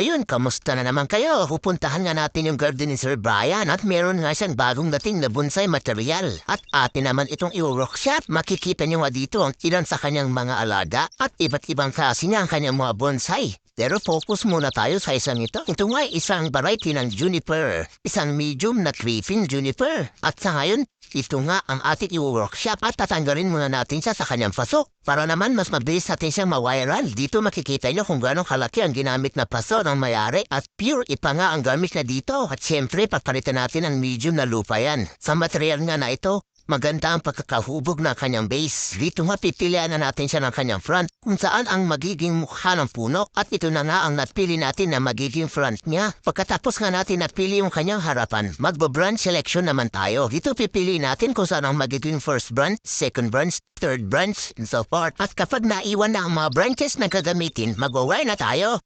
Ayun, kamusta na naman kayo? Pupuntahan nga natin yung garden ni Sir Brian at meron nga siyang bagong dating na bonsai material. At atin naman itong i-workshop. Makikita niyo nga dito ang ilan sa kanyang mga alaga at iba't ibang klase niya ang kanyang mga bonsai. Pero focus muna tayo sa isang ito. Ito nga isang variety ng juniper. Isang medium na creeping juniper. At sa ngayon, ito nga ang ating i-workshop at tatanggalin muna natin siya sa kanyang pasok. Para naman mas mabilis natin siyang mawiral. Dito makikita niyo kung gano'ng kalaki ang ginamit na paso ng mayari at pure ipa nga ang gamit na dito. At syempre, papalitan natin ang medium na lupa yan. Sa material nga na ito, Maganda ang pagkakahubog ng kanyang base. Dito nga pipilian na natin siya ng kanyang front kung saan ang magiging mukha ng puno at ito na nga ang napili natin na magiging front niya. Pagkatapos nga natin napili yung kanyang harapan, magbo-branch selection naman tayo. Dito pipili natin kung saan ang magiging first branch, second branch, third branch, and so forth. At kapag naiwan na ang mga branches na gagamitin, mag-wire na tayo.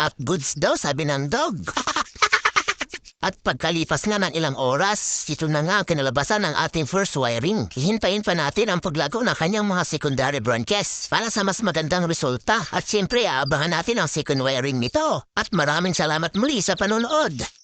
At goods daw, sabi ng dog. At pagkalipas nga ng ilang oras, ito na nga ang kinalabasan ng ating first wiring. Hihintayin pa natin ang paglago ng kanyang mga secondary branches para sa mas magandang resulta. At siyempre, aabangan natin ang second wiring nito. At maraming salamat muli sa panonood.